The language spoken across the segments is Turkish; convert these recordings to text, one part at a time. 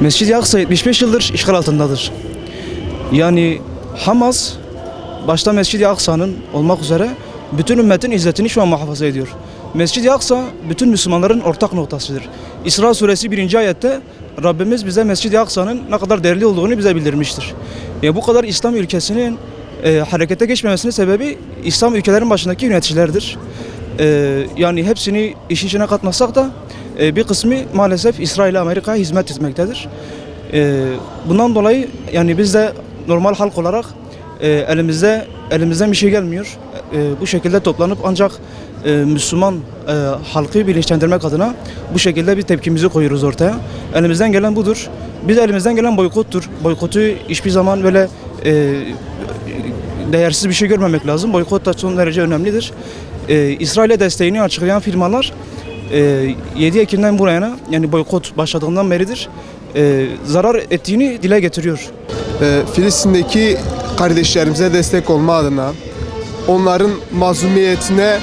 Mescid-i Aksa 75 yıldır işgal altındadır. Yani Hamas başta Mescid-i Aksa'nın olmak üzere bütün ümmetin izzetini şu an muhafaza ediyor. Mescid-i Aksa bütün Müslümanların ortak noktasıdır. İsra suresi 1. ayette Rabbimiz bize Mescid-i Aksa'nın ne kadar değerli olduğunu bize bildirmiştir. Ya bu kadar İslam ülkesinin e, harekete geçmemesinin sebebi İslam ülkelerin başındaki yöneticilerdir. E, yani hepsini iş içine katmasak da e, bir kısmı maalesef İsrail Amerika'ya hizmet etmektedir. E, bundan dolayı yani biz de normal halk olarak e, elimizde elimizden bir şey gelmiyor. E, bu şekilde toplanıp ancak e, Müslüman e, halkı birleştirmek adına bu şekilde bir tepkimizi koyuyoruz ortaya. Elimizden gelen budur. Biz elimizden gelen boykottur. Boykotu hiçbir zaman böyle e, değersiz bir şey görmemek lazım. Boykot da son derece önemlidir. E, İsrail'e desteğini açıklayan firmalar e, 7 Ekim'den bu yana yani boykot başladığından beridir e, zarar ettiğini dile getiriyor. Ee, Filistin'deki kardeşlerimize destek olma adına onların mazlumiyetine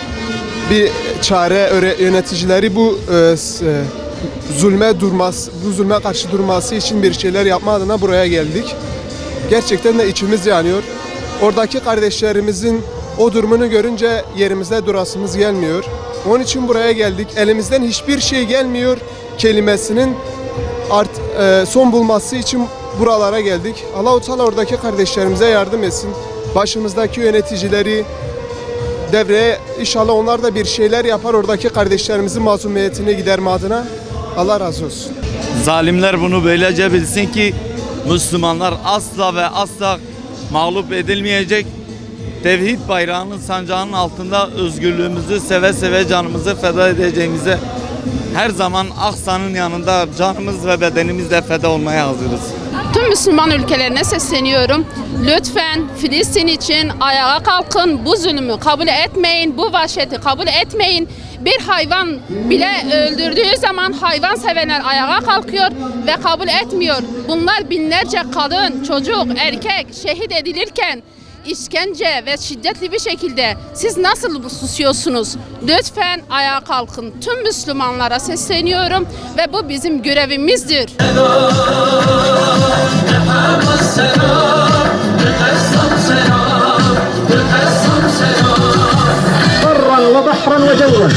bir çare yöneticileri bu e, e, zulme durması, bu zulme karşı durması için bir şeyler yapma adına buraya geldik. Gerçekten de içimiz yanıyor. Oradaki kardeşlerimizin o durumunu görünce yerimizde durasımız gelmiyor. Onun için buraya geldik. Elimizden hiçbir şey gelmiyor kelimesinin art, e, son bulması için buralara geldik. Allah-u Teala oradaki kardeşlerimize yardım etsin. Başımızdaki yöneticileri devreye inşallah onlar da bir şeyler yapar oradaki kardeşlerimizin mazlumiyetini giderme adına. Allah razı olsun. Zalimler bunu böylece bilsin ki Müslümanlar asla ve asla mağlup edilmeyecek. Tevhid bayrağının sancağının altında özgürlüğümüzü seve seve canımızı feda edeceğimize her zaman Aksa'nın yanında canımız ve bedenimizle feda olmaya hazırız. Tüm Müslüman ülkelerine sesleniyorum. Lütfen Filistin için ayağa kalkın. Bu zulmü kabul etmeyin. Bu vahşeti kabul etmeyin. Bir hayvan bile öldürdüğü zaman hayvan sevenler ayağa kalkıyor ve kabul etmiyor. Bunlar binlerce kadın, çocuk, erkek şehit edilirken işkence ve şiddetli bir şekilde siz nasıl susuyorsunuz? Lütfen ayağa kalkın. Tüm Müslümanlara sesleniyorum ve bu bizim görevimizdir. بحرا وجوا